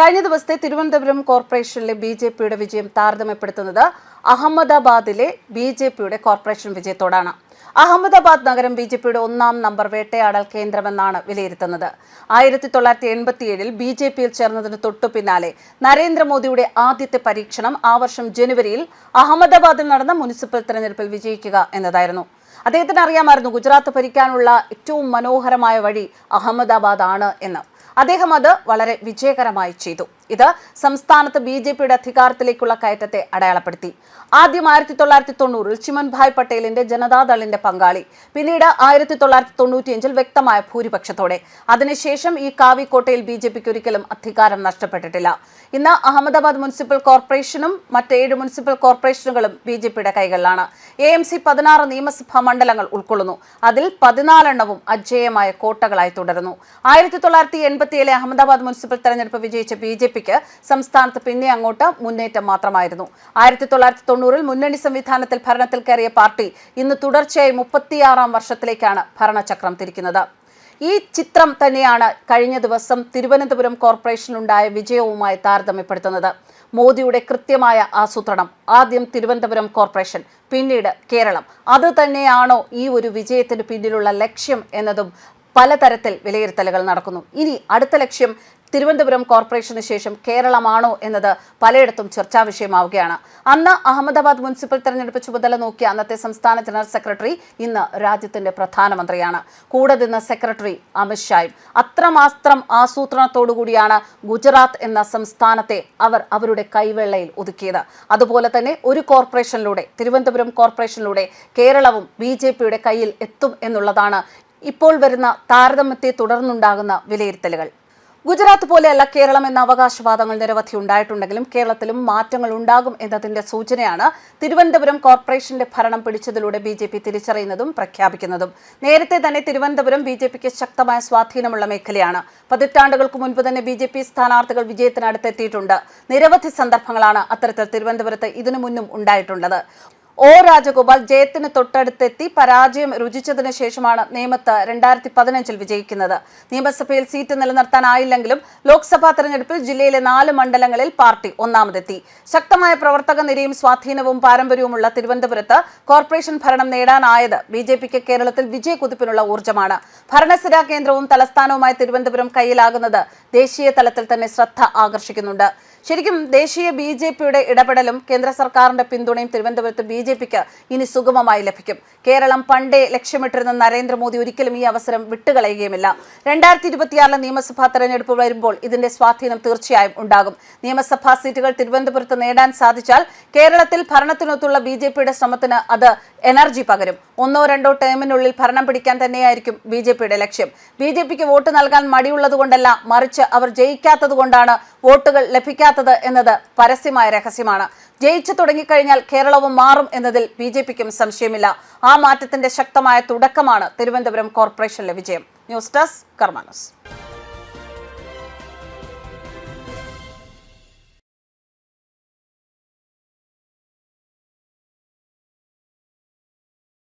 കഴിഞ്ഞ ദിവസത്തെ തിരുവനന്തപുരം കോർപ്പറേഷനിലെ ബി ജെ പിയുടെ വിജയം താരതമ്യപ്പെടുത്തുന്നത് അഹമ്മദാബാദിലെ ബി ജെ പിയുടെ കോർപ്പറേഷൻ വിജയത്തോടാണ്. അഹമ്മദാബാദ് നഗരം ബി ജെ പിയുടെ ഒന്നാം നമ്പർ വേട്ടയാടൽ കേന്ദ്രമെന്നാണ് വിലയിരുത്തുന്നത്. ആയിരത്തി തൊള്ളായിരത്തി എൺപത്തിയേഴിൽ ബി ജെ പിയിൽ ചേർന്നതിന് തൊട്ടു പിന്നാലെ നരേന്ദ്രമോദിയുടെ ആദ്യത്തെ പരീക്ഷണം ആ വർഷം ജനുവരിയിൽ അഹമ്മദാബാദിൽ നടന്ന മുനിസിപ്പൽ തെരഞ്ഞെടുപ്പിൽ വിജയിക്കുക എന്നതായിരുന്നു. അദ്ദേഹത്തിന് അറിയാമായിരുന്നു ഗുജറാത്ത് ഭരിക്കാനുള്ള ഏറ്റവും മനോഹരമായ വഴി അഹമ്മദാബാദ് ആണ് എന്ന്. അദ്ദേഹം അത് വളരെ വിജയകരമായി ചെയ്തു. ഇത് സംസ്ഥാനത്ത് ബി ജെ പിയുടെ അധികാരത്തിലേക്കുള്ള കയറ്റത്തെ അടയാളപ്പെടുത്തി. ആദ്യം ആയിരത്തി തൊള്ളായിരത്തി തൊണ്ണൂറിൽ ചിമൻഭായ് പട്ടേലിന്റെ ജനതാദളിന്റെ പങ്കാളി. പിന്നീട് ആയിരത്തി തൊള്ളായിരത്തി തൊണ്ണൂറ്റിയഞ്ചിൽ വ്യക്തമായ ഭൂരിപക്ഷത്തോടെ. അതിനുശേഷം ഈ കാവിക്കോട്ടയിൽ ബി ജെ പിക്ക് ഒരിക്കലും അധികാരം നഷ്ടപ്പെട്ടിട്ടില്ല. ഇന്ന് അഹമ്മദാബാദ് മുനിസിപ്പൽ കോർപ്പറേഷനും മറ്റേഴ് മുനിസിപ്പൽ കോർപ്പറേഷനുകളും ബി ജെ പിയുടെ കൈകളിലാണ്. എ എം സി പതിനാറ് നിയമസഭാ മണ്ഡലങ്ങൾ ഉൾക്കൊള്ളുന്നു. അതിൽ പതിനാലെണ്ണവും അജേയമായ കോട്ടകളായി തുടരുന്നു. ആയിരത്തി തൊള്ളായിരത്തി എൺപത്തിയേഴിലെ അഹമ്മദാബാദ് മുനിസിപ്പൽ തെരഞ്ഞെടുപ്പ് വിജയിച്ച ബി ജെ പിക്ക് സംസ്ഥാനത്ത് പിന്നെ അങ്ങോട്ട് മുന്നേറ്റം മാത്രമായിരുന്നു. ആയിരത്തി തൊള്ളായിരത്തി തൊണ്ണൂറിൽ മുന്നണി സംവിധാനത്തിൽ ഭരണത്തിൽ കയറിയ പാർട്ടി ഇന്ന് തുടർച്ചയായി മുപ്പത്തിയാറാം വർഷത്തിലേക്കാണ് ഭരണചക്രം തിരിക്കുന്നത്. ഈ ചിത്രം തന്നെയാണ് കഴിഞ്ഞ ദിവസം തിരുവനന്തപുരം കോർപ്പറേഷനിലുണ്ടായ വിജയവുമായി താരതമ്യപ്പെടുത്തുന്നത്. മോദിയുടെ കൃത്യമായ ആസൂത്രണം ആദ്യം തിരുവനന്തപുരം കോർപ്പറേഷൻ പിന്നീട് കേരളം. അത് തന്നെയാണോ ഈ ഒരു വിജയത്തിന് പിന്നിലുള്ള ലക്ഷ്യം എന്നതും പലതരത്തിൽ വിലയിരുത്തലുകൾ നടക്കുന്നു. ഇനി അടുത്ത ലക്ഷ്യം തിരുവനന്തപുരം കോർപ്പറേഷന് ശേഷം കേരളമാണോ എന്നത് പലയിടത്തും ചർച്ചാ വിഷയമാവുകയാണ്. അന്ന് അഹമ്മദാബാദ് മുനിസിപ്പൽ തെരഞ്ഞെടുപ്പ് ചുമതല നോക്കിയ അന്നത്തെ സംസ്ഥാന ജനറൽ സെക്രട്ടറി ഇന്ന് രാജ്യത്തിന്റെ പ്രധാനമന്ത്രിയാണ്. കൂടെ നിന്ന സെക്രട്ടറി അമിത്ഷായും അത്രമാത്രം ആസൂത്രണത്തോടുകൂടിയാണ് ഗുജറാത്ത് എന്ന സംസ്ഥാനത്തെ അവർ അവരുടെ കൈവെള്ളയിൽ ഒതുക്കിയത്. അതുപോലെ തന്നെ ഒരു കോർപ്പറേഷനിലൂടെ തിരുവനന്തപുരം കോർപ്പറേഷനിലൂടെ കേരളവും ബി കയ്യിൽ എത്തും എന്നുള്ളതാണ് ഇപ്പോൾ വരുന്ന താരതമ്യത്തെ തുടർന്നുണ്ടാകുന്ന വിലയിരുത്തലുകൾ. ഗുജറാത്ത് പോലെയല്ല കേരളം എന്ന അവകാശവാദങ്ങൾ നിരവധി ഉണ്ടായിട്ടുണ്ടെങ്കിലും കേരളത്തിലും മാറ്റങ്ങൾ ഉണ്ടാകും എന്നതിന്റെ സൂചനയാണ് തിരുവനന്തപുരം കോർപ്പറേഷന്റെ ഭരണം പിടിച്ചതിലൂടെ ബി ജെ പി തിരിച്ചറിയുന്നതും പ്രഖ്യാപിക്കുന്നതും. നേരത്തെ തന്നെ തിരുവനന്തപുരം ബി ജെ പിക്ക് ശക്തമായ സ്വാധീനമുള്ള മേഖലയാണ്. പതിറ്റാണ്ടുകൾക്ക് മുൻപ് തന്നെ ബി ജെ പി സ്ഥാനാർത്ഥികൾ വിജയത്തിനടുത്തെത്തിയിട്ടുണ്ട്. നിരവധി സന്ദർഭങ്ങളാണ് അത്തരത്തിൽ തിരുവനന്തപുരത്ത് ഇതിനു മുന്നും ഉണ്ടായിട്ടുള്ളത്. ഒ രാജഗോപാൽ ജയത്തിന് തൊട്ടടുത്തെത്തി പരാജയം രുചിച്ചതിന് ശേഷമാണ് നേമത്ത് രണ്ടായിരത്തി പതിനഞ്ചിൽ വിജയിക്കുന്നത്. നിയമസഭയിൽ സീറ്റ് നിലനിർത്താനായില്ലെങ്കിലും ലോക്സഭാ തെരഞ്ഞെടുപ്പിൽ ജില്ലയിലെ നാല് മണ്ഡലങ്ങളിൽ പാർട്ടി ഒന്നാമതെത്തി. ശക്തമായ പ്രവർത്തക നിരയും സ്വാധീനവും പാരമ്പര്യവുമുള്ള തിരുവനന്തപുരത്ത് കോർപ്പറേഷൻ ഭരണം നേടാനായത് ബി ജെ പിക്ക് കേരളത്തിൽ വിജയക്കുതിപ്പിനുള്ള ഊർജമാണ്. ഭരണസിരാ കേന്ദ്രവും തലസ്ഥാനവുമായ തിരുവനന്തപുരം കയ്യിലാകുന്നത് ദേശീയ തലത്തിൽ തന്നെ ശ്രദ്ധ ആകർഷിക്കുന്നുണ്ട്. ശരിക്കും ദേശീയ ബി ജെ പിയുടെ ഇടപെടലും കേന്ദ്ര സർക്കാരിന്റെ പിന്തുണയും തിരുവനന്തപുരത്ത് ബി ജെ പിക്ക് ഇനി സുഗമമായി ലഭിക്കും. കേരളം പണ്ടേ ലക്ഷ്യമിട്ടിരുന്ന നരേന്ദ്രമോദി ഒരിക്കലും ഈ അവസരം വിട്ടുകളയുകയുമില്ല. രണ്ടായിരത്തി ഇരുപത്തിയാറിലെ നിയമസഭാ തെരഞ്ഞെടുപ്പ് വരുമ്പോൾ ഇതിന്റെ സ്വാധീനം തീർച്ചയായും ഉണ്ടാകും. നിയമസഭാ സീറ്റുകൾ തിരുവനന്തപുരത്ത് നേടാൻ സാധിച്ചാൽ കേരളത്തിൽ ഭരണത്തിനൊത്തുള്ള ബി ജെ പിയുടെ ശ്രമത്തിന് അത് എനർജി പകരും. ഒന്നോ രണ്ടോ ടേമിനുള്ളിൽ ഭരണം പിടിക്കാൻ തന്നെയായിരിക്കും ബി ജെ പിയുടെ ലക്ഷ്യം. ബി ജെ പിക്ക് വോട്ട് നൽകാൻ മടിയുള്ളതുകൊണ്ടല്ല മറിച്ച് അവർ ജയിക്കാത്തതുകൊണ്ടാണ് വോട്ടുകൾ വോട്ടുകൾ ലഭിക്കാത്തത് എന്നത് പരസ്യമായ രഹസ്യമാണ്. ജയിച്ചു തുടങ്ങിക്കഴിഞ്ഞാൽ കേരളവും മാറും എന്നതിൽ ബി ജെ പിക്കും സംശയമില്ല. ആ മാറ്റത്തിന്റെ ശക്തമായ തുടക്കമാണ് തിരുവനന്തപുരം കോർപ്പറേഷനിലെ വിജയം. News desk കർമാനസ്.